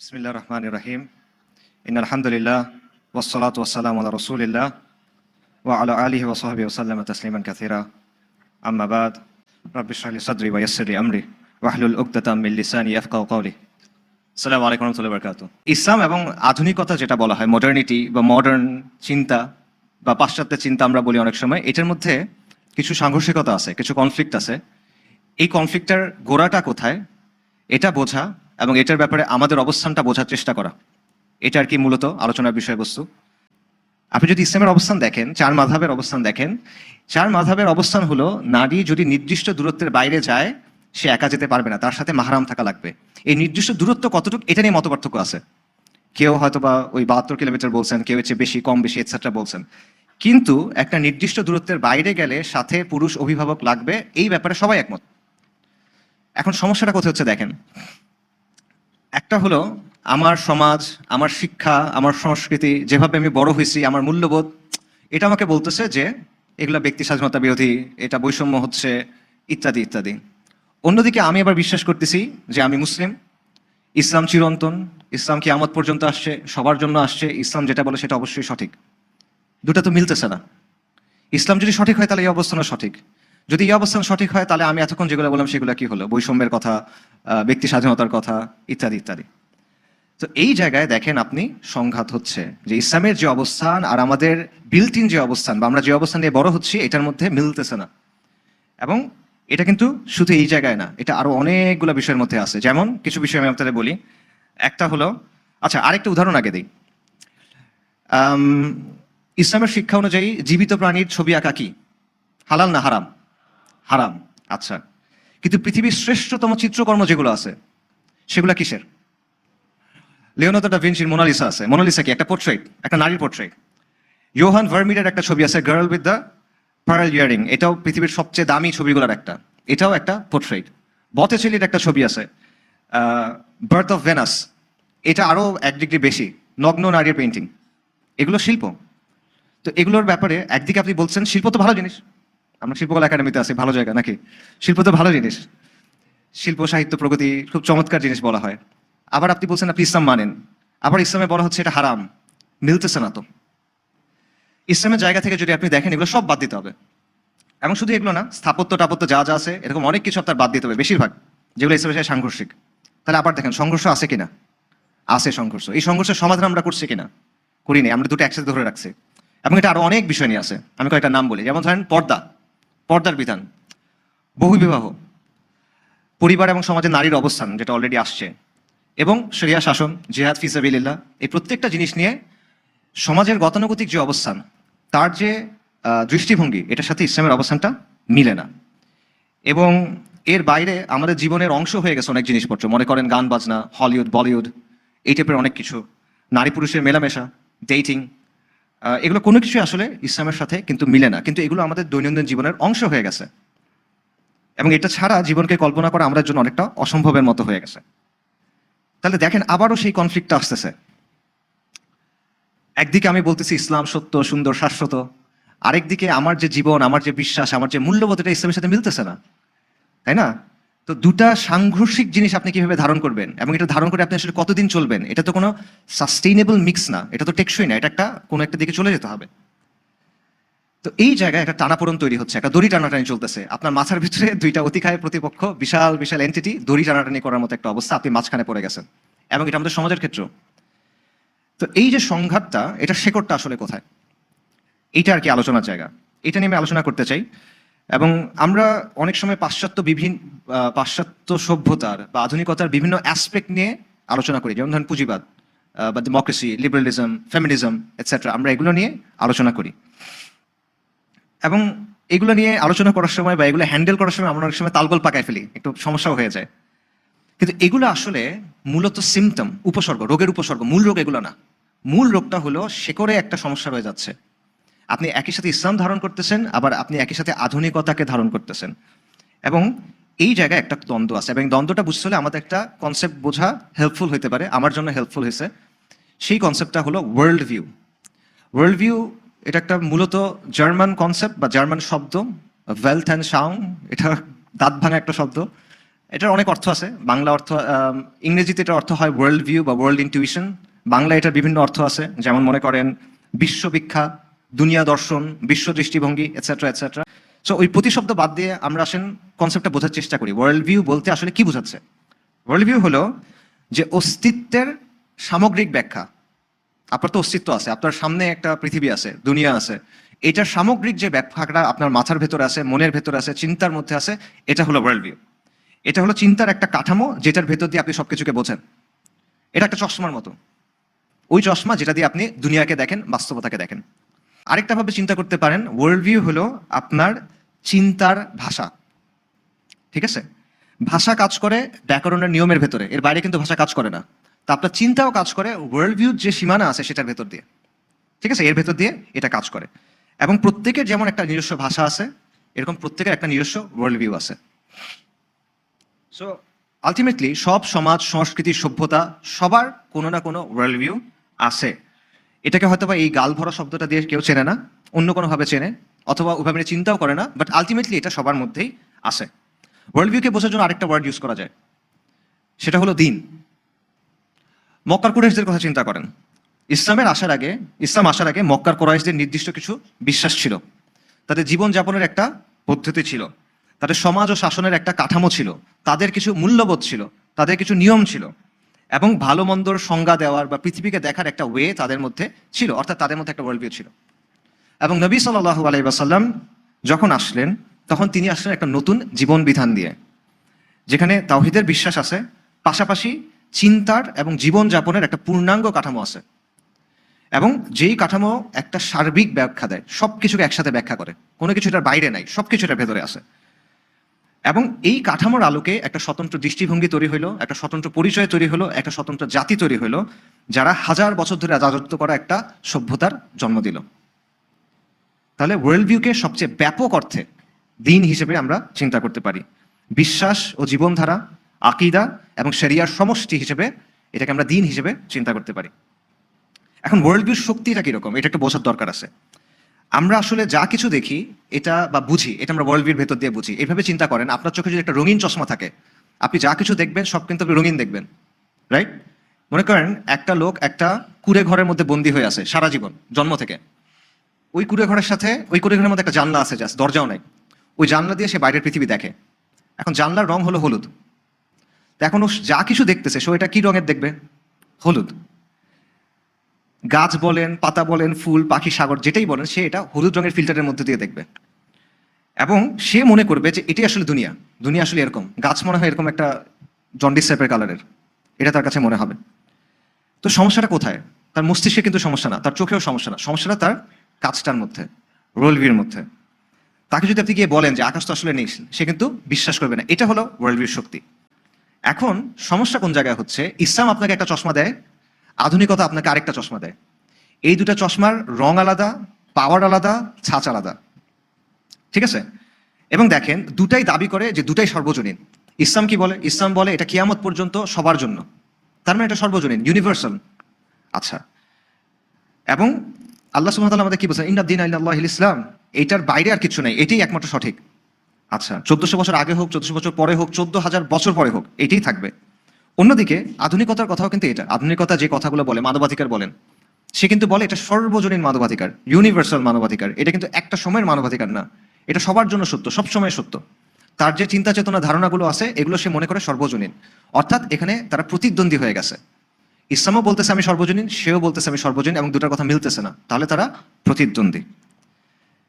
বিসমিল্লা রহমান রহিম in আলহামদুলিল্লাহ ওসলাত ওসালাম আল্লাহ রসুলিল্লা ওয়া আলা আলহি ওসহাবি ওসাল্লাম তসলিমান কাসিরা আম্মাবাদ রব্বিশাহলি সদরি ওয়াসরি আমরি ওয়াহলুল উকদাতাম মিল্লিসানি আফকাউ কৌলি সালাম আলাইকুম রহমতুল্লাহ বরকাত ইসলাম এবং আধুনিকতা যেটা বলা হয় মডার্নিটি বা মডার্ন চিন্তা বা পাশ্চাত্য চিন্তা আমরা বলি অনেক সময়, এটার মধ্যে কিছু সাংঘর্ষিকতা আছে, কিছু কনফ্লিক্ট আছে। এই কনফ্লিক্টের গোড়াটা কোথায়? এটা বোঝা এবং এটার ব্যাপারে আমাদের অবস্থানটা বোঝার চেষ্টা করা। এটা আর কি মূলত আলোচনার বিষয়বস্তু। আপনি যদি ইসলামের অবস্থান দেখেন, চার মাধাবের অবস্থান দেখেন, চার মাধাবের অবস্থান হলো, নারী যদি নির্দিষ্ট দূরত্বের বাইরে যায়, সে একা যেতে পারবে না, তার সাথে মাহারাম থাকা লাগবে। এই নির্দিষ্ট দূরত্ব কতটুকু, এটা নিয়ে মতপার্থক্য আছে। কেউ হয়তো বা ওই বাহাত্তর কিলোমিটার বলছেন, কেউ হচ্ছে বেশি, কম, বেশি এটসেট্রা বলছেন। কিন্তু একটা নির্দিষ্ট দূরত্বের বাইরে গেলে সাথে পুরুষ, অভিভাবক লাগবে, এই ব্যাপারে সবাই একমত। এখন সমস্যাটা কোথায় হচ্ছে দেখেন। একটা হলো আমার সমাজ, আমার শিক্ষা, আমার সংস্কৃতি, যেভাবে আমি বড় হয়েছি, আমার মূল্যবোধ, এটা আমাকে বলতেছে যে এগুলা ব্যক্তি স্বাধীনতা বিরোধী, এটা বৈষম্য হচ্ছে, ইত্যাদি ইত্যাদি। অন্যদিকে আমি আবার বিশ্বাস করতেছি যে আমি মুসলিম, ইসলাম চিরন্তন, ইসলাম কি আমত পর্যন্ত আসছে, সবার জন্য আসছে, ইসলাম যেটা বলে সেটা অবশ্যই সঠিক। দুটা তো মিলতেছে না। ইসলাম যদি সঠিক হয় তাহলে এই অবস্থানও সঠিক। যদি এই অবস্থান সঠিক হয়, তাহলে আমি এতক্ষণ যেগুলো বললাম সেগুলো কি হলো? বৈষম্যের কথা ব্যক্তি স্বাধীনতার কথা, ইত্যাদি ইত্যাদি। তো এই জায়গায় দেখেন আপনি সংঘাত হচ্ছে। যে ইসলামের যে অবস্থান আর আমাদের বিল্ট যে অবস্থান বা আমরা যে অবস্থান নিয়ে বড় হচ্ছি, এটার মধ্যে মিলতেছে না। এবং এটা কিন্তু শুধু এই জায়গায় না, এটা আরও অনেকগুলো বিষয়ের মধ্যে আছে। যেমন কিছু বিষয় আমি আপনাদের বলি। একটা হলো আচ্ছা আরেকটা উদাহরণ আগে দিই। ইসলামের শিক্ষা অনুযায়ী জীবিত প্রাণীর ছবি আঁকা কি? হালাল না হারাম? হারাম আচ্ছা। কিন্তু পৃথিবীর শ্রেষ্ঠতম চিত্রকর্ম যেগুলো আছে, সেগুলো কিসের? লিওনার্দো ভিঞ্চির মোনালিসা আছে। মোনালিসা কি? একটা পোর্ট্রেট একটা নারীর পোর্ট্রেট ইয়োহান ভার্মিডের একটা ছবি আছে girl with the pearl earring এটাও পৃথিবীর সবচেয়ে দামি ছবিগুলোর একটা। এটাও একটা পোর্ট্রেট বতেছেলির একটা ছবি আছে বার্থ অফ ভেনাস এটা আরও এক ডিগ্রি বেশি, নগ্ন নারীর পেন্টিং এগুলো শিল্প। তো এগুলোর ব্যাপারে একদিকে আপনি বলছেন, শিল্প তো ভালো জিনিস। আমরা শিল্পকলা একাডেমিতে আছি, ভালো জায়গা নাকি? শিল্প তো ভালো জিনিস। শিল্প, সাহিত্য, প্রগতি খুব চমৎকার জিনিস বলা হয়। আবার আপনি বলছেন আপনি ইসলাম মানেন। আবার ইসলামে বলা হচ্ছে এটা হারাম। মিলতেছে না তো ইসলামের জায়গা থেকে যদি আপনি দেখেন, এগুলো সব বাদ দিতে হবে। এবং শুধু এগুলো না, স্থাপত্য, টাপত্য যা যা আছে, এরকম অনেক কিছু আপনার বাদ দিতে হবে, বেশিরভাগ। যেগুলো ইসলামের সাথে সাংঘর্ষিক। তাহলে আবার দেখেন, সংঘর্ষ আছে কিনা? আছে সংঘর্ষ। এই সংঘর্ষের সমাধান আমরা করছি কিনা? করিনি আমরা দুটো একসাথে ধরে রাখছি। এবং এটা আরও অনেক বিষয় নিয়ে আছে। আমি কয়েকটা নাম বলি। যেমন ধরেন পর্দা। পর্দার বিধান বহু বিবাহ পরিবার এবং সমাজে নারীর অবস্থান যেটা অলরেডি আসছে এবং শরিয়া শাসন, জেহাদ ফিসাবিল্লাহ এই প্রত্যেকটা জিনিস নিয়ে সমাজের গতানুগতিক যে অবস্থান, তার যে দৃষ্টিভঙ্গি, এটার সাথে ইসলামের অবস্থানটা মিলে না। এবং এর বাইরে আমাদের জীবনের অংশ হয়ে গেছে অনেক জিনিসপত্র। মনে করেন গান বাজনা হলিউড বলিউড এই টাইপের অনেক কিছু। নারী পুরুষের মেলামেশা ডেটিং এগুলো কোনো কিছু আসলে ইসলামের সাথে কিন্তু মিলে না। কিন্তু এগুলো আমাদের দৈনন্দিন জীবনের অংশ হয়ে গেছে। এবং এটা ছাড়া জীবনকে কল্পনা করা আমাদের জন্য অনেকটা অসম্ভবের মতো হয়ে গেছে। তাহলে দেখেন, আবারও সেই কনফ্লিক্টটা আসতেছে। একদিকে আমি বলতেছি ইসলাম সত্য, সুন্দর, শাশ্বত। আরেকদিকে আমার যে জীবন, আমার যে বিশ্বাস, আমার যে মূল্যবোধ, এটা ইসলামের সাথে মিলতেছে না। তাই না? তো দুটা সাংঘর্ষিক জিনিস আপনি কীভাবে ধারণ করবেন এবং এটা ধারণ করে আপনি আসলে কতদিন চলবেন, এটা তো কোনো সাস্টেইনেবল মিক্স না, এটা তো টেকসই না, এটা একটা কোনো একটা দিকে চলে যেতে হবে। তো এই জায়গায় একটা টানাপোড়ন তৈরি হচ্ছে, একটা দড়ি টানাটানি চলতেছে। আপনার মাথার ভিতরে দুইটা অতিকায় প্রতিপক্ষ, বিশাল বিশাল এন্টিটি দড়ি টানাটানি করার মতো একটা অবস্থা আপনি মাঝখানে পড়ে গেছেন। এবং এটা আমাদের সমাজের ক্ষেত্রেও। তো এই যে সংঘাতটা এটা শেকড়টা আসলে কোথায়? এইটা আর কি আলোচনার জায়গা। এটা নিয়ে আমি আলোচনা করতে চাই। এবং আমরা অনেক সময় পাশ্চাত্য বিভিন্ন পাশ্চাত্য সভ্যতার বা আধুনিকতার বিভিন্ন অ্যাসপেক্ট নিয়ে আলোচনা করি। যেমন ধরেন পুঁজিবাদ বা ডেমোক্রেসি লিবারালিজম ফেমিনিজম এটসেট্রা আমরা এগুলো নিয়ে আলোচনা করি। এবং এগুলো নিয়ে আলোচনা করার সময় বা এগুলো হ্যান্ডেল করার সময় আমরা অনেক সময় তালগোল পাকায় ফেলি, একটু সমস্যাও হয়ে যায়। কিন্তু এগুলো আসলে মূলত সিমটম উপসর্গ, রোগের উপসর্গ, মূল রোগ এগুলো না। মূল রোগটা হলো শেকড়ে একটা সমস্যা রয়ে যাচ্ছে। আপনি একই সাথে ইসলাম ধারণ করতেছেন, আবার আপনি একই সাথে আধুনিকতাকে ধারণ করতেছেন। এবং এই জায়গায় একটা দ্বন্দ্ব আছে। এবং দ্বন্দ্বটা বুঝতে হলে আমাদের একটা কনসেপ্ট বোঝা হেল্পফুল হতে পারে, আমার জন্য হেল্পফুল হয়েছে। সেই কনসেপ্টটা হলো ওয়ার্ল্ড ভিউ ওয়ার্ল্ড ভিউ এটা একটা মূলত জার্মান কনসেপ্ট বা জার্মান শব্দ। ওয়েলথ অ্যান্ড সাউন্ড এটা দাঁত ভাঙা একটা শব্দ। এটার অনেক অর্থ আছে। বাংলা অর্থ ইংরেজিতে এটার অর্থ হয় ওয়ার্ল্ড ভিউ বা ওয়ার্ল্ড ইনটিউশন বাংলা এটার বিভিন্ন অর্থ আছে। যেমন মনে করেন বিশ্ববিখ্যা দুনিয়া দর্শন, বিশ্ব দৃষ্টিভঙ্গি এটসেট্রা এটসেট্রা সো ওই প্রতিশব্দ বাদ দিয়ে আমরা আসেন কনসেপ্টটা বোঝার চেষ্টা করি। ওয়ার্ল্ড ভিউ বলতে আসলে কি বোঝাচ্ছে? ওয়ার্ল্ড ভিউ হলো যে অস্তিত্বের সামগ্রিক ব্যাখ্যা। আপনার তো অস্তিত্ব আছে, আপনার সামনে একটা পৃথিবী আছে, দুনিয়া আছে। এটার সামগ্রিক যে ব্যাখ্যাটা আপনার মাথার ভেতরে আছে, মনের ভেতরে আছে, চিন্তার মধ্যে আছে, এটা হলো ওয়ার্ল্ড ভিউ এটা হলো চিন্তার একটা কাঠামো যেটার ভেতর দিয়ে আপনি সবকিছুকে বোঝেন। এটা একটা চশমার মতো। ওই চশমা যেটা দিয়ে আপনি দুনিয়াকে দেখেন, বাস্তবতাকে দেখেন। আরেকটা ভাবে চিন্তা করতে পারেন ওয়ার্ল্ড ভিউ হলো আপনার চিন্তার ভাষা। ঠিক আছে? ভাষা কাজ করে ব্যাকরণের নিয়মের ভেতরে, এর বাইরে কিন্তু ভাষা কাজ করে না। তা আপনার চিন্তাও কাজ করে ওয়ার্ল্ড ভিউ যে সীমানা আছে সেটার ভেতর দিয়ে। ঠিক আছে? এর ভেতর দিয়ে এটা কাজ করে। এবং প্রত্যেকের যেমন একটা নিজস্ব ভাষা আছে, এরকম প্রত্যেকের একটা নিজস্ব ওয়ার্ল্ড ভিউ আছে। সো আলটিমেটলি সব সমাজ, সংস্কৃতি, সভ্যতা, সবার কোনো না কোনো ওয়ার্ল্ড ভিউ আছে। এটাকে হয়তো বা এই গাল ভরা শব্দটা দিয়ে কেউ চেনে না, অন্য কোনোভাবে চেনে, অথবা ওভাবে চিন্তাও করে না বাট আলটিমেটলি এটা সবার মধ্যেই আসে। ওয়ার্ল্ড ভিউকে বোঝার জন্য আরেকটা ওয়ার্ড ইউজ করা যায়। সেটা হলো দিন। মক্কার কুরাইশদের কথা চিন্তা করেন। ইসলামের আসার আগে, ইসলাম আসার আগে মক্কার কোরাইশদের নির্দিষ্ট কিছু বিশ্বাস ছিল। তাদের জীবনযাপনের একটা পদ্ধতি ছিল। তাদের সমাজ ও শাসনের একটা কাঠামো ছিল। তাদের কিছু মূল্যবোধ ছিল। তাদের কিছু নিয়ম ছিল। এবং ভালো মন্দর সংজ্ঞা দেওয়ার বা পৃথিবীকে দেখার একটা ওয়ে তাদের মধ্যে ছিল, অর্থাৎ তাদের মধ্যে একটা ওয়ার্ল্ড ভিউ ছিল। এবং নবী সাল্লাহু আলাইসাল্লাম যখন আসলেন, তখন তিনি আসলেন একটা নতুন জীবন বিধান দিয়ে, যেখানে তাওহিদের বিশ্বাস আছে, পাশাপাশি চিন্তার এবং জীবনযাপনের একটা পূর্ণাঙ্গ কাঠামো আছে। এবং যেই কাঠামো একটা সার্বিক ব্যাখ্যা দেয় সব কিছুকে একসাথে ব্যাখ্যা করে, কোনো কিছু এটার বাইরে নাই সব এটার ভেতরে আছে। এবং এই কাঠামোর আলোকে একটা স্বতন্ত্র দৃষ্টিভঙ্গি তৈরি হলো একটা স্বতন্ত্র পরিচয় তৈরি হলো একটা স্বতন্ত্র জাতি তৈরি হলো যারা হাজার বছর ধরে রাজত্ব করা একটা সভ্যতার জন্ম দিল। তাহলে ওয়ার্ল্ড ভিউকে সবচেয়ে ব্যাপক অর্থে দিন হিসেবে আমরা চিন্তা করতে পারি। বিশ্বাস ও জীবনধারা, আকিদা এবং শরিয়ার সমষ্টি হিসেবে এটাকে আমরা দিন হিসেবে চিন্তা করতে পারি। এখন ওয়ার্ল্ড ভিউর শক্তিটা কীরকম? এটা একটু বোঝার দরকার আছে। আমরা আসলে যা কিছু দেখি, এটা বা বুঝি, এটা আমরা ওয়ার্ল্ড ভিউর ভেতর দিয়ে বুঝি। এইভাবে চিন্তা করেন, আপনার চোখে যদি একটা রঙিন চশমা থাকে, আপনি যা কিছু দেখবেন, সব কিন্তু আপনি রঙিন দেখবেন রাইট মনে করেন, একটা লোক একটা কুড়ে ঘরের মধ্যে বন্দি হয়ে আছে, সারা জীবন, জন্ম থেকে। ওই কুড়ে ঘরের সাথে, ওই কুড়ে ঘরের মধ্যে একটা জানলা আছে জাস্ট দরজাও নাই। ওই জানলা দিয়ে সে বাইরের পৃথিবী দেখে। এখন জানলার রং হলো হলুদ। এখন ও যা কিছু দেখতেছে, সে এটা কি রঙের দেখবে? হলুদ। গাছ বলেন, পাতা বলেন, ফুল, পাখি, সাগর, যেটাই বলেন, সে এটা হলুদ রঙের ফিল্টারের মধ্যে দিয়ে দেখবে। এবং সে মনে করবে যে এটাই আসলে দুনিয়া। দুনিয়া আসলে এরকম। গাছ মনে হয় এরকম একটা জন্ডিস টাইপের কালারের এটা তার কাছে মনে হবে। তো সমস্যাটা কোথায়? তার মস্তিষ্কে কিন্তু সমস্যা না, তার চোখেও সমস্যা না। সমস্যাটা তার কাজটার মধ্যে রোলভির মধ্যে। তাকে যদি আপনি গিয়ে বলেন যে আকাশ তো আসলে নেই, সে কিন্তু বিশ্বাস করবে না। এটা হলো ওয়ার্ল্ড ভিউর শক্তি। এখন সমস্যা কোন জায়গায় হচ্ছে? ইসলাম আপনাকে একটা চশমা দেয় আধুনিকতা আপনাকে আরেকটা চশমা দেয়। এই দুটা চশমার রং আলাদা পাওয়ার আলাদা, ছাঁচ আলাদা। ঠিক আছে? এবং দেখেন, দুটাই দাবি করে যে দুটাই সর্বজনীন। ইসলাম কি বলে? ইসলাম বলে এটা কিয়ামত পর্যন্ত সবার জন্য। তার মানে এটা সর্বজনীন ইউনিভার্সাল আচ্ছা। এবং আল্লাহ সুবহানাহু আমাদের কি বলছেন? ইন্নাদ্দিন আল্লাহ ইসলাম। এইটার বাইরে আর কিছু নেই, এটাই একমাত্র সঠিক। আচ্ছা চোদ্দশো বছর আগে হোক, চোদ্দশো বছর পরে হোক, চোদ্দ হাজার বছর পরে হোক, এটাই থাকবে। অন্যদিকে আধুনিকতার কথাও কিন্তু এটা। আধুনিকতা যে কথাগুলো বলে, মানবাধিকার বলেন, সে কিন্তু বলে এটা সর্বজনীন মানবাধিকার ইউনিভার্সাল মানবাধিকার। এটা কিন্তু একটা সময়ের মানবাধিকার না। এটা সবার জন্য সত্য, সব সময় সত্য। তার যে চিন্তা চেতনা ধারণাগুলো আছে, এগুলো সে মনে করে সর্বজনীন। অর্থাৎ এখানে তারা প্রতিদ্বন্দ্বী হয়ে গেছে। ইসলামও বলতেছে আমি সর্বজনীন, সেও বলতেছে আমি সর্বজনীন এবং দুটার কথা মিলতেছে না। তাহলে তারা প্রতিদ্বন্দ্বী।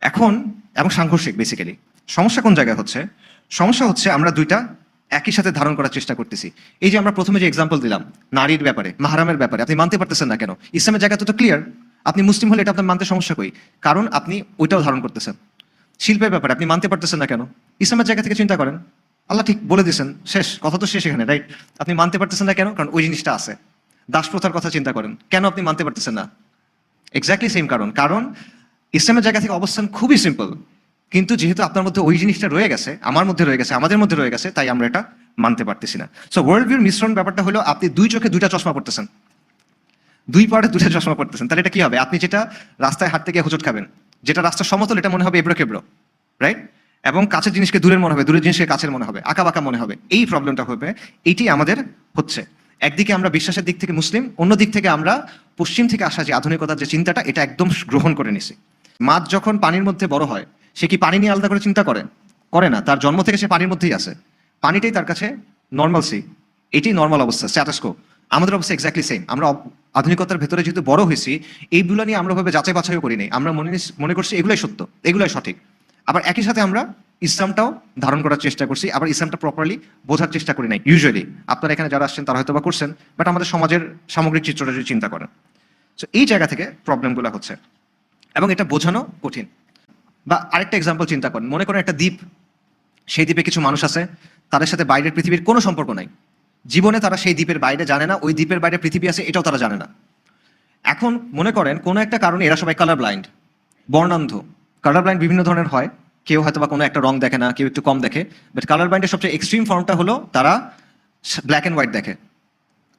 এখন, এবং সাংঘর্ষিক বেসিক্যালি সমস্যা কোন জায়গায় হচ্ছে? সমস্যা হচ্ছে আমরা দুইটা একই সাথে ধারণ করার চেষ্টা করতেছি। এই যে আমরা প্রথমে যে এক্সাম্পল দিলাম, নারীর ব্যাপারে, মাহারামের ব্যাপারে, আপনি মানতে পারতেছেন না কেন? ইসলামের জায়গা তো ক্লিয়ার আপনি মুসলিম হলে এটা আপনার মানতে সমস্যা কই? কারণ আপনি ওইটাও ধারণ করতেছেন। শিল্পের ব্যাপারে আপনি মানতে পারতেছেন না কেন? ইসলামের জায়গা থেকে চিন্তা করেন। আল্লাহ ঠিক বলে দিয়েছেন, শেষ, কথা তো শেষ এখানে রাইট আপনি মানতে পারতেছেন না কেন? কারণ ওই জিনিসটা আছে। দাস প্রথার কথা চিন্তা করেন, কেন আপনি মানতে পারতেছেন না? এক্স্যাক্টলি সেম কারণ। কারণ ইসলামের জায়গা থেকে অবস্থান খুবই সিম্পল কিন্তু যেহেতু আপনার মধ্যে ওই জিনিসটা রয়ে গেছে, আমার মধ্যে রয়ে গেছে, আমাদের মধ্যে রয়ে গেছে, তাই আমরা এটা মানতে পারতেছি না। সো ওয়ার্ল্ড ভিউর মিশ্রণ ব্যাপারটা হলো আপনি দুই চোখে দুইটা চশমা পড়তেছেন দুই পাড়ে দুইটা চশমা পড়তেছেন তাহলে এটা কি হবে? আপনি যেটা রাস্তায় হাঁটতে গিয়ে হোঁচট খাবেন, যেটা রাস্তা সমতল, এটা মনে হবে এবড়ো কেবড়ো রাইট এবং কাছের জিনিসকে দূরের মনে হবে, দূরের জিনিসকে কাছের মনে হবে আঁকা বাঁকা মনে হবে। এই প্রবলেমটা হবে এইটি আমাদের হচ্ছে। একদিকে আমরা বিশ্বাসের দিক থেকে মুসলিম, অন্য দিক থেকে আমরা পশ্চিম থেকে আসা যে আধুনিকতার যে চিন্তাটা, এটা একদম গ্রহণ করে নিছি। মাছ যখন পানির মধ্যে বড় হয় সে কি পানি নিয়ে আলাদা করে চিন্তা করে? করে না, তার জন্ম থেকে সে পানির মধ্যেই আছে। পানিটাই তার কাছে নর্মাল সি এটাই নর্মাল অবস্থা স্ট্যাটাসকো আমাদের অবস্থা এক্স্যাক্টলি সেম আমরা আধুনিকতার ভেতরে যেহেতু বড় হয়েছি, এইগুলো নিয়ে আমরা ভাবে যাচাই বাছাইও করি নাই। আমরা মনে মনে করছি এগুলাই সত্য, এগুলাই সঠিক। আবার একই সাথে আমরা ইসলামটাও ধারণ করার চেষ্টা করছি, আবার ইসলামটা প্রপারলি বোঝার চেষ্টা করি নাই। ইউজুয়ালি আপনারা এখানে যারা আসছেন তারা হয়তো বা করছেন বাট আমাদের সমাজের সামগ্রিক চিত্রটা যদি চিন্তা করেন। সো এই জায়গা থেকে প্রবলেমগুলো হচ্ছে। এবং এটা বোঝানো কঠিন। বা আরেকটা এক্সাম্পল চিন্তা করেন। মনে করেন একটা দ্বীপ, সেই দ্বীপে কিছু মানুষ আছে, তাদের সাথে বাইরের পৃথিবীর কোনো সম্পর্ক নাই। জীবনে তারা সেই দ্বীপের বাইরে জানে না, ওই দ্বীপের বাইরে পৃথিবী আছে, এটাও তারা জানে না। এখন মনে করেন কোনো একটা কারণে এরা সবাই কালার ব্লাইন্ড বর্ণান্ধ। কালার ব্লাইন্ড বিভিন্ন ধরনের হয়, কেউ হয়তো বা কোনো একটা রং দেখে না, কেউ একটু কম দেখে বাট কালার ব্লাইন্ডের সবচেয়ে এক্সট্রিম ফর্মটা হলো তারা ব্ল্যাক অ্যান্ড হোয়াইট দেখে,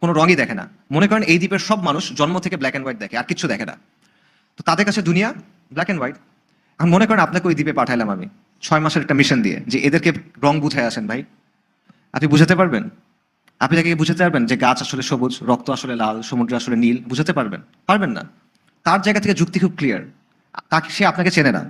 কোনো রঙই দেখে না। মনে করেন এই দ্বীপের সব মানুষ জন্ম থেকে ব্ল্যাক অ্যান্ড হোয়াইট দেখে, আর কিছু দেখে না। তো তাদের কাছে দুনিয়া ব্ল্যাক অ্যান্ড হোয়াইট এখন মনে করেন আপনাকে ওই দ্বীপে পাঠাইলাম আমি। ছয় মাসের একটা মিশন দিয়ে, যে এদেরকে রং বুঝায় আসেন ভাই। আপনি বুঝাতে পারবেন? আপনি তাকে বুঝাতে পারবেন যে গাছ আসলে সবুজ, রক্ত আসলে লাল, সমুদ্র আসলে নীল, বুঝাতে পারবেন। পারবেন না। তার জায়গা থেকে যুক্তি খুব ক্লিয়ার তাকে, সে আপনাকে চেনে না।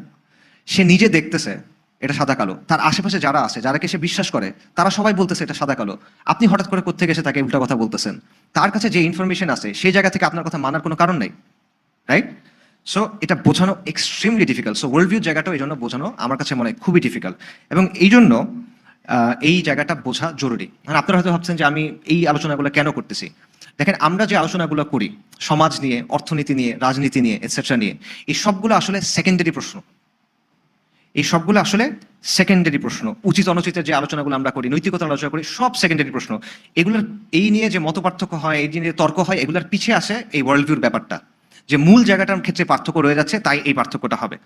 সে নিজে দেখতেছে, এটা সাদা কালো। তার আশেপাশে যারা আছে, যারাকে সে বিশ্বাস করে, তারা সবাই বলতেছে, এটা সাদা কালো। আপনি হঠাৎ করে কোথেকে এসে তাকে উল্টা কথা বলতেছেন? তার কাছে যে ইনফরমেশন আছে, সেই জায়গা থেকে আপনার কথা মানার কোনো কারণ নেই রাইট সো এটা বোঝানো extremely difficult so world view জায়গাটাও এই জন্য বোঝানো আমার কাছে মনে হয় খুবই ডিফিকাল্ট এবং এই জন্য এই জায়গাটা বোঝা জরুরি। মানে আপনারা হয়তো ভাবছেন যে আমি এই আলোচনাগুলো কেন করতেছি? দেখেন, আমরা যে আলোচনাগুলো করি, সমাজ নিয়ে, অর্থনীতি নিয়ে, রাজনীতি নিয়ে এটসেট্রা নিয়ে, এই সবগুলো আসলে সেকেন্ডারি প্রশ্ন। এই সবগুলো আসলে সেকেন্ডারি প্রশ্ন। উচিত অনুচিতের যে আলোচনাগুলো আমরা করি, নৈতিকতার আলোচনা করি, সব সেকেন্ডারি প্রশ্ন। এগুলোর, এই নিয়ে যে মত পার্থক্য হয়, এই নিয়ে তর্ক হয়, এগুলোর পিছিয়ে আসে এই ওয়ার্ল্ড ভিউর ব্যাপারটা। যে মূল জায়গাটার ক্ষেত্রে পার্থক্য রয়ে যাচ্ছে তাই এই পার্থক্যটা হবে।